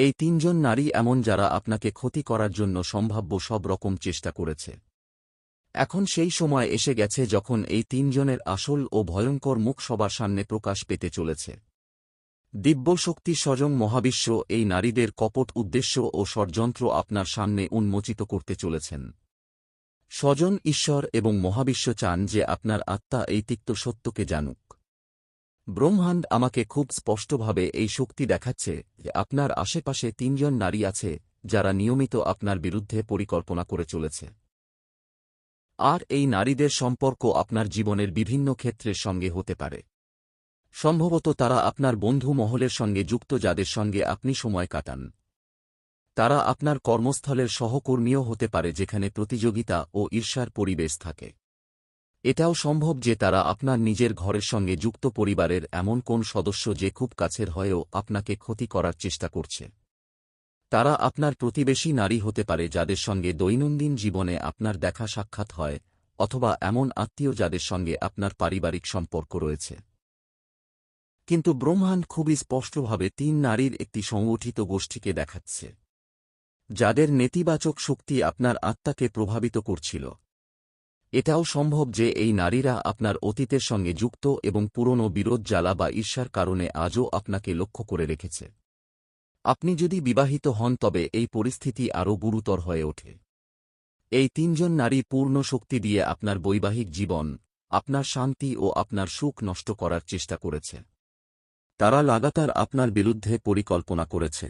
এই তিনজন নারী এমন যারা আপনাকে ক্ষতি করার জন্য সম্ভাব্য সব রকম চেষ্টা করেছে। এখন সেই সময় এসে গেছে যখন এই তিনজনের আসল ও ভয়ঙ্কর মুখ সবার সামনে প্রকাশ পেতে চলেছে। দিব্যশক্তি স্বয়ং মহাবিশ্ব এই নারীদের কপট উদ্দেশ্য ও ষড়যন্ত্র আপনার সামনে উন্মোচিত করতে চলেছেন। স্বজন ঈশ্বর এবং মহাবিশ্ব চান যে আপনার আত্মা এই তিক্ত সত্যকে জানুক। ব্রহ্মাণ্ড আমাকে খুব স্পষ্টভাবে এই শক্তি দেখাচ্ছে যে আপনার আশেপাশে তিনজন নারী আছে, যারা নিয়মিত আপনার বিরুদ্ধে পরিকল্পনা করে চলেছে। আর এই নারীদের সম্পর্ক আপনার জীবনের বিভিন্ন ক্ষেত্রের সঙ্গে হতে পারে। সম্ভবত তারা আপনার বন্ধু মহলের সঙ্গে যুক্ত যাদের সঙ্গে আপনি সময় কাটান। তারা আপনার কর্মস্থলের সহকর্মীও হতে পারে যেখানে প্রতিযোগিতা ও ঈর্ষার পরিবেশ থাকে। এটাও সম্ভব যে তারা আপনার নিজের ঘরের সঙ্গে যুক্ত পরিবারের এমন কোন সদস্য যে খুব কাছের হয়েও আপনাকে ক্ষতি করার চেষ্টা করছে। তারা আপনার প্রতিবেশী নারী হতে পারে যাদের সঙ্গে দৈনন্দিন জীবনে আপনার দেখা সাক্ষাৎ হয়, অথবা এমন আত্মীয় যাদের সঙ্গে আপনার পারিবারিক সম্পর্ক রয়েছে। কিন্তু ব্রহ্মাণ্ড খুবই স্পষ্টভাবে তিন নারীর একটি সংগঠিত গোষ্ঠীকে দেখাচ্ছে, যাদের নেতিবাচক শক্তি আপনার আত্মাকে প্রভাবিত করছিল। এটাও সম্ভব যে এই নারীরা আপনার অতীতের সঙ্গে যুক্ত এবং পুরনো বিরোধ জ্বালা বা ঈর্ষার কারণে আজও আপনাকে লক্ষ্য করে রেখেছে। আপনি যদি বিবাহিত হন, তবে এই পরিস্থিতি আরও গুরুতর হয়ে ওঠে। এই তিনজন নারী পূর্ণ শক্তি দিয়ে আপনার বৈবাহিক জীবন, আপনার শান্তি ও আপনার সুখ নষ্ট করার চেষ্টা করেছে। তারা লাগাতার আপনার বিরুদ্ধে পরিকল্পনা করেছে।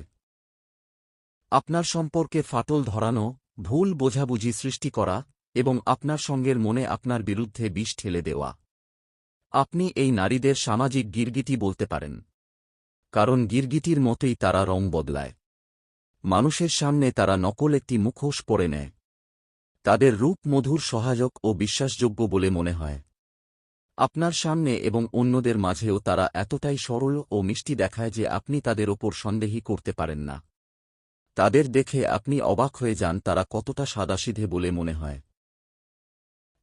আপনার সম্পর্কে ফাটল ধরানো, ভুল বোঝাবুঝি সৃষ্টি করা এবং আপনার সঙ্গের মনে আপনার বিরুদ্ধে বিষ ঠেলে দেওয়া। আপনি এই নারীদের সামাজিক গিরগিটি বলতে পারেন। কারণ গিরগিটির মতোই তারা রং বদলায়। মানুষের সামনে তারা নকল একটি মুখোশ পরে নেয়। তাদের রূপ মধুর সহায়ক ও বিশ্বাসযোগ্য বলে মনে হয়। আপনার সামনে এবং অন্যদের মাঝেও তারা এতটাই সরল ও মিষ্টি দেখায় যে আপনি তাদের ওপর সন্দেহী করতে পারেন না। তাদের দেখে আপনি অবাক হয়ে যান তারা কতটা সাদাসিধে বলে মনে হয়।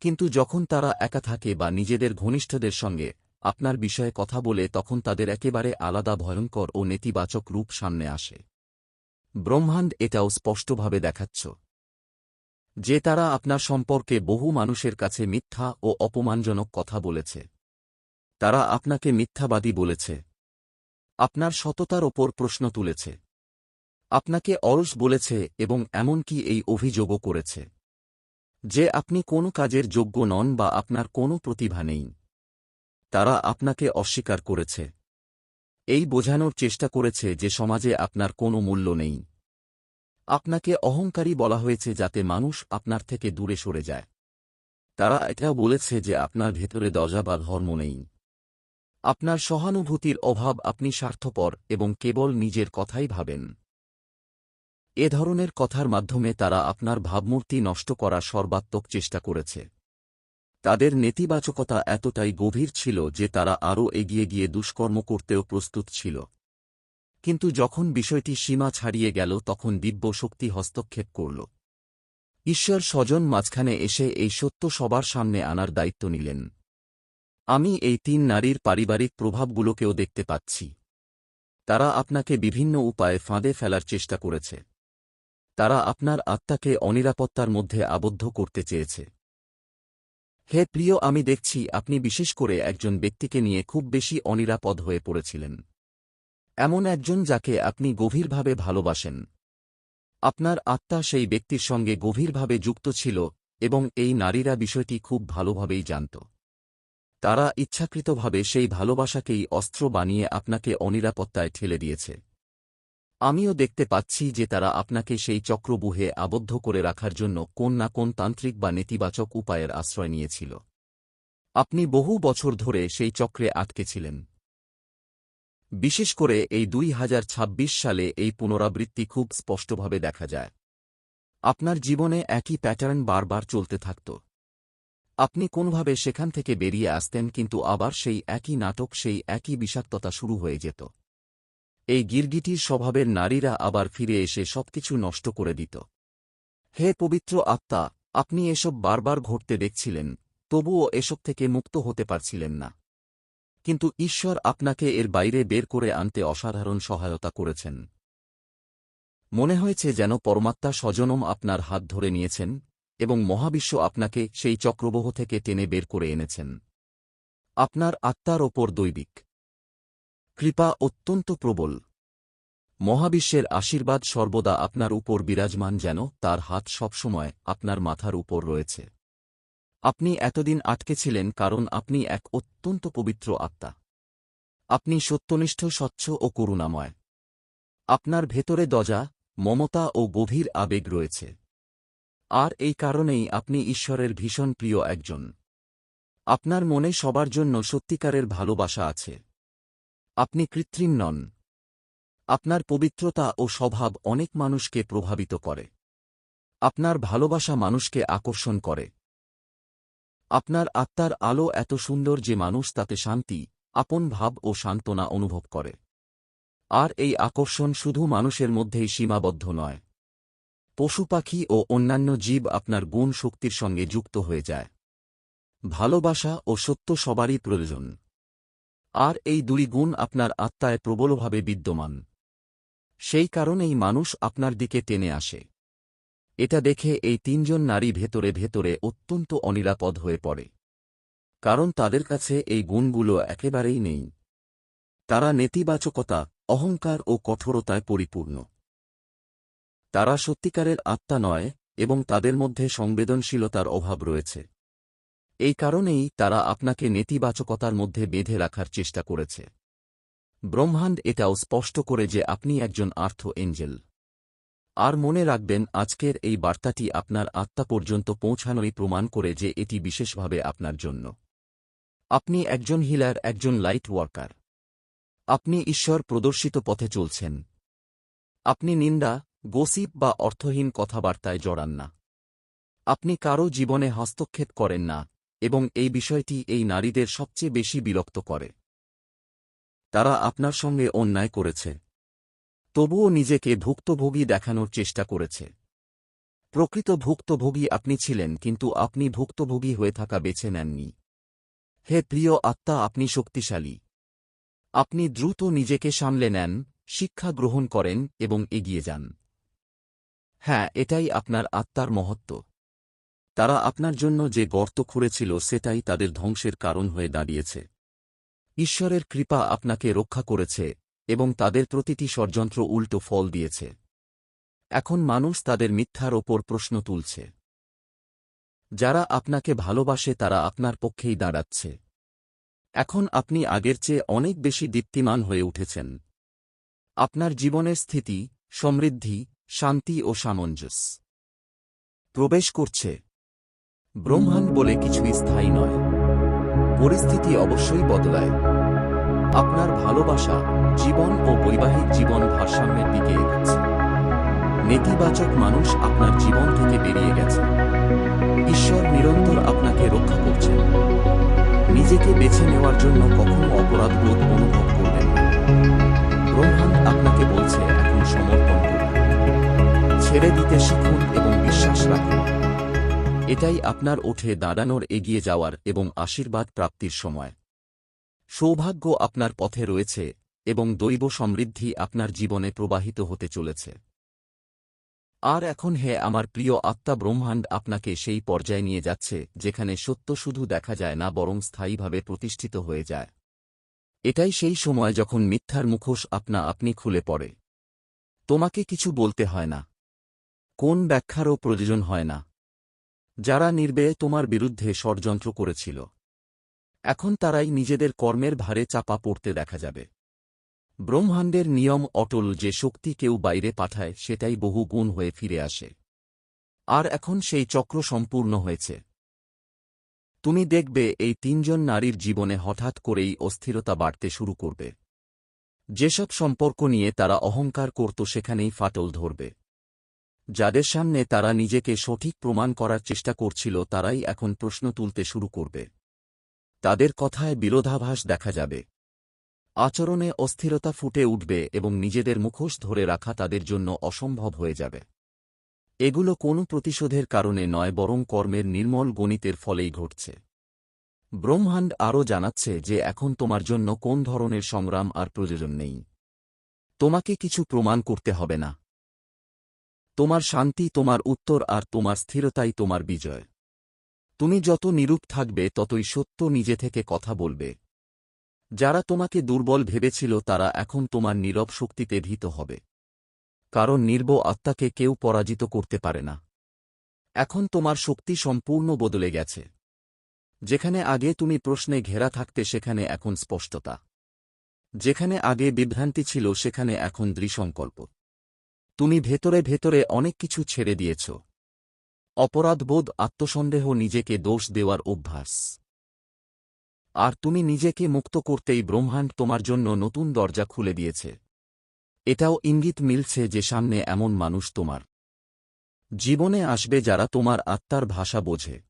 কিন্তু যখন তারা একা থাকে বা নিজেদের ঘনিষ্ঠদের সঙ্গে আপনার বিষয়ে কথা বলে তখন তাদের একেবারে আলাদা ভয়ঙ্কর ও নেতিবাচক রূপ সামনে আসে। ব্রহ্মাণ্ড এটাও স্পষ্টভাবে দেখাচ্ছ যে তারা আপনার সম্পর্কে বহু মানুষের কাছে মিথ্যা ও অপমানজনক কথা বলেছে। তারা আপনাকে মিথ্যাবাদী বলেছে। আপনার সততার ওপর প্রশ্ন তুলেছে। আপনাকে অলস বলেছে এবং এমনকি এই অভিযোগও করেছে। যে আপনি কোনো কাজের যোগ্য নন বা আপনার কোনো প্রতিভা নেই। তারা আপনাকে অস্বীকার করেছে। এই বোঝানোর চেষ্টা করেছে যে সমাজে আপনার কোনো মূল্য নেই। আপনাকে অহংকারী বলা হয়েছে যাতে মানুষ আপনার থেকে দূরে সরে যায়। তারা এটাও বলেছে যে আপনার ভেতরে দরজা বা ধর্ম নেই। আপনার সহানুভূতির অভাব আপনি স্বার্থপর এবং কেবল নিজের কথাই ভাবেন। এ ধরনের কথার মাধ্যমে তারা আপনার ভাবমূর্তি নষ্ট করার সর্বাত্মক চেষ্টা করেছে। তাদের নেতিবাচকতা এতটাই গভীর ছিল যে তারা আরও এগিয়ে গিয়ে দুষ্কর্ম করতেও প্রস্তুত ছিল। কিন্তু যখন বিষয়টি সীমা ছাড়িয়ে গেল, তখন দিব্য শক্তি হস্তক্ষেপ করল। ঈশ্বর স্বজন মাঝখানে এসে এই সত্য সবার সামনে আনার দায়িত্ব নিলেন। আমি এই তিন নারীর পারিবারিক প্রভাবগুলোকেও দেখতে পাচ্ছি। তারা আপনাকে বিভিন্ন উপায়ে ফাঁদে ফেলার চেষ্টা করেছে। তারা আপনার আত্মাকে অনিরাপত্তার মধ্যে আবদ্ধ করতে চেয়েছে। হে প্রিয়, আমি দেখছি আপনি বিশেষ করে একজন ব্যক্তিকে নিয়ে খুব বেশি অনিরাপদ হয়ে পড়েছিলেন। এমন একজন যাকে আপনি গভীরভাবে ভালোবাসেন। আপনার আত্মা সেই ব্যক্তির সঙ্গে গভীরভাবে যুক্ত ছিল এবং এই নারীরা বিষয়টি খুব ভালোভাবেই জানত। তারা ইচ্ছাকৃতভাবে সেই ভালোবাসাকেই অস্ত্র বানিয়ে আপনাকে অনিরাপত্তায় ঠেলে দিয়েছে। আমিও দেখতে পাচ্ছি যে তারা আপনাকে সেই চক্রবুহে আবদ্ধ করে রাখার জন্য কোন না কোন তান্ত্রিক বা নেতিবাচক উপায়ের আশ্রয় নিয়েছিল। আপনি বহু বছর ধরে সেই চক্রে আটকে ছিলেন। বিশেষ করে এই দুই হাজার ছাব্বিশ সালে এই পুনরাবৃত্তি খুব স্পষ্টভাবে দেখা যায়। আপনার জীবনে একই প্যাটার্ন বারবার চলতে থাকত। আপনি কোনভাবে সেখান থেকে বেরিয়ে আসতেন কিন্তু আবার সেই একই নাটক, সেই একই বিষাক্ততা শুরু হয়ে যেত। এই গির্গিটির স্বভাবের নারীরা আবার ফিরে এসে সবকিছু নষ্ট করে দিত। হে পবিত্র আত্মা, আপনি এসব বারবার ঘটতে দেখছিলেন, তবুও এসব থেকে মুক্ত হতে পারছিলেন না। কিন্তু ঈশ্বর আপনাকে এর বাইরে বের করে আনতে অসাধারণ সহায়তা করেছেন। মনে হয়েছে যেন পরমাত্মা স্বজনম আপনার হাত ধরে নিয়েছেন, এবং মহাবিশ্ব আপনাকে সেই চক্রবহ থেকে টেনে বের করে এনেছেন। আপনার আত্মার ওপর দৈবিক কৃপা অত্যন্ত প্রবল। মহাবিশ্বের আশীর্বাদ সর্বদা আপনার উপর বিরাজমান যেন তার হাত সবসময় আপনার মাথার উপর রয়েছে। আপনি এতদিন আটকে ছিলেন কারণ আপনি এক অত্যন্ত পবিত্র আত্মা। আপনি সত্যনিষ্ঠ, স্বচ্ছ ও করুণাময়। আপনার ভেতরে দজা, মমতা ও গভীর আবেগ রয়েছে। আর এই কারণেই আপনি ঈশ্বরের ভীষণ প্রিয় একজন। আপনার মনে সবার জন্য সত্যিকারের ভালোবাসা আছে। আপনি কৃত্রিম নন। আপনার পবিত্রতা ও স্বভাব অনেক মানুষকে প্রভাবিত করে। আপনার ভালোবাসা মানুষকে আকর্ষণ করে। আপনার আত্মার আলো এত সুন্দর যে মানুষ তাতে শান্তি, আপন ভাব ও সান্ত্বনা অনুভব করে। আর এই আকর্ষণ শুধু মানুষের মধ্যেই সীমাবদ্ধ নয়। পশু পাখি ও অন্যান্য জীব আপনার গুণ শক্তির সঙ্গে যুক্ত হয়ে যায়। ভালোবাসা ও সত্য সবারই প্রয়োজন। আর এই দুই গুণ আপনার আত্মায় প্রবলভাবে বিদ্যমান। সেই কারণেই মানুষ আপনার দিকে টেনে আসে। এটা দেখে এই তিনজন নারী ভেতরে ভেতরে অত্যন্ত অনিরাপদ হয়ে পড়ে। কারণ তাদের কাছে এই গুণগুলো একেবারেই নেই। তারা নেতিবাচকতা, অহংকার ও কঠোরতায় পরিপূর্ণ। তারা সত্যিকারের আত্মা নয় এবং তাদের মধ্যে সংবেদনশীলতার অভাব রয়েছে। এই কারণেই তারা আপনাকে নেতিবাচকতার মধ্যে বেঁধে রাখার চেষ্টা করেছে। ব্রহ্মাণ্ড এটাও স্পষ্ট করে যে আপনি একজন আর্থ এঞ্জেল। আর মনে রাখবেন, আজকের এই বার্তাটি আপনার আত্মা পর্যন্ত পৌঁছানোই প্রমাণ করে যে এটি বিশেষভাবে আপনার জন্য। আপনি একজন হিলার, একজন লাইট ওয়ার্কার। আপনি ঈশ্বর প্রদর্শিত পথে চলছেন। আপনি নিন্দা, গোসিপ বা অর্থহীন কথাবার্তায় জড়ান না। আপনি কারও জীবনে হস্তক্ষেপ করেন না। এবং এই বিষয়টি এই নারীদের সবচেয়ে বেশি বিরক্ত করে। তারা আপনার সঙ্গে অন্যায় করেছে। তবুও নিজেকে ভুক্তভোগী দেখানোর চেষ্টা করেছে। প্রকৃত ভুক্তভোগী আপনি ছিলেন, কিন্তু আপনি ভুক্তভোগী হয়ে থাকা বেছে নেননি। হে প্রিয় আত্মা, আপনি শক্তিশালী। আপনি দ্রুত নিজেকে সামলে নেন, শিক্ষা গ্রহণ করেন এবং এগিয়ে যান। হ্যাঁ এটাই আপনার আত্মার মহত্ব। তারা আপনার জন্য যে গর্ত খুঁড়েছিল সেটাই তাদের ধ্বংসের কারণ হয়ে দাঁড়িয়েছে। ঈশ্বরের কৃপা আপনাকে রক্ষা করেছে এবং তাদের প্রতিটি ষড়যন্ত্র উল্টো ফল দিয়েছে। এখন মানুষ তাদের মিথ্যার ওপর প্রশ্ন তুলছে। যারা আপনাকে ভালোবাসে তারা আপনার পক্ষেই দাঁড়াচ্ছে। এখন আপনি আগের চেয়ে অনেক বেশি দীপ্তিমান হয়ে উঠেছেন। আপনার জীবনের স্থিতি, সমৃদ্ধি, শান্তি ও সামঞ্জস্য প্রবেশ করছে। ব্রহ্মাণ্ড বলে কিছুই স্থায়ী নয়। পরিস্থিতি অবশ্যই বদলায়। আপনার ভালোবাসা জীবন ও বৈবাহিক জীবন ভারসাম্যের দিকে এগোচ্ছে। নেতিবাচক মানুষ আপনার জীবন থেকে বেরিয়ে গেছে। ঈশ্বর নিরন্তর আপনাকে রক্ষা করছেন। নিজেকে বেছে নেওয়ার জন্য কখনো অপরাধবোধ অনুভব করবেন ব্রহ্মাণ্ড আপনাকে বলছে, এখন সমর্পণ করুন। ছেড়ে দিতে শিখুন এবং বিশ্বাস রাখুন। এটাই আপনার ওঠে দাঁড়ানোর এগিয়ে যাওয়ার এবং আশীর্বাদ প্রাপ্তির সময়। সৌভাগ্য আপনার পথে রয়েছে এবং দৈব সমৃদ্ধি আপনার জীবনে প্রবাহিত হতে চলেছে। আর এখন হে আমার প্রিয় আত্মা ব্রহ্মাণ্ড আপনাকে সেই পর্যায়ে নিয়ে যাচ্ছে, যেখানে সত্য শুধু দেখা যায় না, বরং স্থায়ীভাবে প্রতিষ্ঠিত হয়ে যায়। এটাই সেই সময় যখন মিথ্যার মুখোশ আপনা আপনি খুলে পড়ে। তোমাকে কিছু বলতে হয় না। কোন ব্যাখ্যারও প্রয়োজন হয় না। যারা নির্বেয়ে তোমার বিরুদ্ধে ষড়যন্ত্র করেছিল। এখন তারাই নিজেদের কর্মের ভারে চাপা পড়তে দেখা যাবে। ব্রহ্মাণ্ডের নিয়ম অটল যে শক্তি কেউ বাইরে পাঠায়, সেটাই বহু গুণ হয়ে ফিরে আসে। আর এখন সেই চক্র সম্পূর্ণ হয়েছে। তুমি দেখবে এই তিনজন নারীর জীবনে হঠাৎ করেই অস্থিরতা বাড়তে শুরু করবে। যেসব সম্পর্ক নিয়ে তারা অহংকার করত, সেখানেই ফাটল ধরবে। যাদের সামনে তারা নিজেকে সঠিক প্রমাণ করার চেষ্টা করছিল, তারাই এখন প্রশ্ন তুলতে শুরু করবে। তাদের কথায় বিরোধাভাস দেখা যাবে। আচরণে অস্থিরতা ফুটে উঠবে এবং নিজেদের মুখোশ ধরে রাখা তাদের জন্য অসম্ভব হয়ে যাবে। এগুলো কোনো প্রতিশোধের কারণে নয়, বরং কর্মের নির্মল গণিতের ফলেই ঘটছে। ব্রহ্মাণ্ড আরও জানাচ্ছে যে এখন তোমার জন্য কোন ধরনের সংগ্রাম আর প্রয়োজন নেই। তোমাকে কিছু প্রমাণ করতে হবে না। তোমার শান্তি তোমার উত্তর আর তোমার স্থিরতাই তোমার বিজয়। তুমি যত নিরূপ থাকবে, ততই সত্য নিজে থেকে কথা বলবে। যারা তোমাকে দুর্বল ভেবেছিল, তারা এখন তোমার নীরব শক্তিতে ভীত হবে। কারণ নির্ব আত্মাকে কেউ পরাজিত করতে পারে না। এখন তোমার শক্তি সম্পূর্ণ বদলে গেছে। যেখানে আগে তুমি প্রশ্নে ঘেরা থাকতে, সেখানে এখন স্পষ্টতা। যেখানে আগে বিভ্রান্তি ছিল, সেখানে এখন দৃসংকল্প তুমি ভেতরে ভেতরে অনেক কিছু ছেড়ে দিয়েছ। অপরাধবোধ আত্মসন্দেহ নিজেকে দোষ দেওয়ার অভ্যাস। আর তুমি নিজেকে মুক্ত করতেই ব্রহ্মাণ্ড তোমার জন্য নতুন দরজা খুলে দিয়েছে। এটাও ইঙ্গিত মিলছে যে সামনে এমন মানুষ তোমার। জীবনে আসবে যারা তোমার আত্মার ভাষা বোঝে।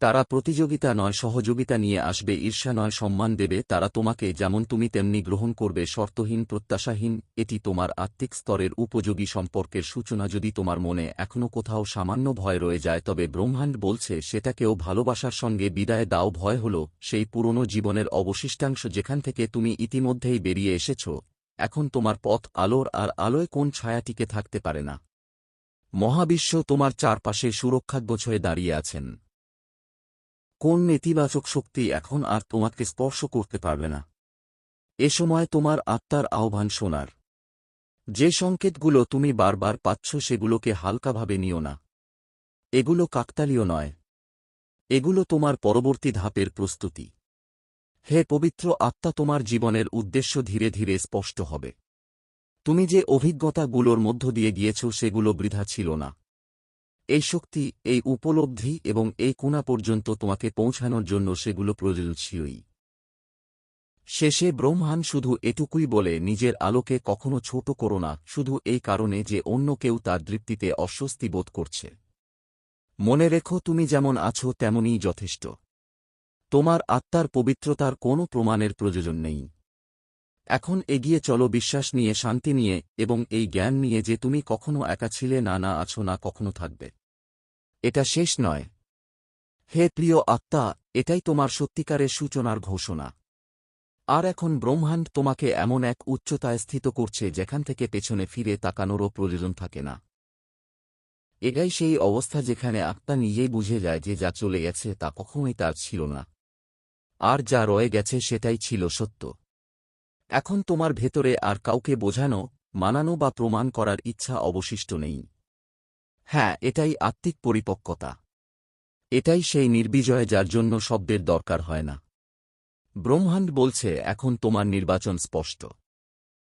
তারা প্রতিযোগিতা নয়, সহযোগিতা নিয়ে আসবে, ঈর্ষা নয়, সম্মান দেবে। তারা তোমাকে যেমন তুমি তেমনি গ্রহণ করবে, শর্তহীন, প্রত্যাশাহীন, এটি তোমার আত্মিক স্তরের উপযোগী সম্পর্কের সূচনা। যদি তোমার মনে এখনও কোথাও সামান্য ভয় রয়ে যায়, তবে ব্রহ্মাণ্ড বলছে, সেটাকেও ভালোবাসার সঙ্গে বিদায় দাও। ভয় হল সেই পুরনো জীবনের অবশিষ্টাংশ যেখান থেকে তুমি ইতিমধ্যেই বেরিয়ে এসেছ। এখন তোমার পথ আলোর, আর আলোয় কোন ছায়াটিকে থাকতে পারে না। মহাবিশ্ব তোমার চারপাশে সুরক্ষাগ্বছয়ে দাঁড়িয়ে আছেন। কোন নেতিবাচক শক্তি এখন আর তোমাকে স্পর্শ করতে পারবে না। এ সময় তোমার আত্মার আহ্বান শোনার। যে সংকেতগুলো তুমি বারবার পাচ্ছ সেগুলোকে হালকাভাবে নিও না। এগুলো কাকতালীয় নয়। এগুলো তোমার পরবর্তী ধাপের প্রস্তুতি। হে পবিত্র আত্মা, তোমার জীবনের উদ্দেশ্য ধীরে ধীরে স্পষ্ট হবে। তুমি যে অভিজ্ঞতাগুলোর মধ্য দিয়ে গিয়েছ সেগুলো বৃথা ছিল না। এই শক্তি, এই উপলব্ধি এবং এই কোনা পর্যন্ত তোমাকে পৌঁছানোর জন্য সেগুলো প্রয়োজন ছিলই শেষে ব্রহ্মাণ শুধু এটুকুই বলে, নিজের আলোকে কখনো ছোট করো না, শুধু এই কারণে যে অন্য কেউ তার দৃপ্তিতে অস্বস্তি বোধ করছে। মনে রেখো, তুমি যেমন আছো, তেমনই যথেষ্ট। তোমার আত্মার পবিত্রতার কোনো প্রমাণের প্রয়োজন নেই। এখন এগিয়ে চলো বিশ্বাস নিয়ে, শান্তি নিয়ে এবং এই জ্ঞান নিয়ে যে তুমি কখনো একা ছিলে, না না আছো, না কখনো থাকবে। এটা শেষ নয়। হে প্রিয় আত্মা, এটাই তোমার সত্যিকারের সূচনার ঘোষণা। আর এখন ব্রহ্মাণ্ড তোমাকে এমন এক উচ্চতায় স্থিত করছে, যেখান থেকে পেছনে ফিরে তাকানোরও প্রয়োজন থাকে না। এটাই সেই অবস্থা যেখানে আত্মা নিজেই বুঝে যায় যে যা চলে গেছে তা কখনোই তার ছিল না। আর যা রয়ে গেছে সেটাই ছিল সত্য। এখন তোমার ভেতরে আর কাউকে বোঝানো, মানানো বা প্রমাণ করার ইচ্ছা অবশিষ্ট নেই। হ্যাঁ এটাই আত্মিক পরিপক্কতা। এটাই সেই নির্বিজয় যার জন্য শব্দের দরকার হয় না। ব্রহ্মাণ্ড বলছে, এখন তোমার নির্বাচন স্পষ্ট।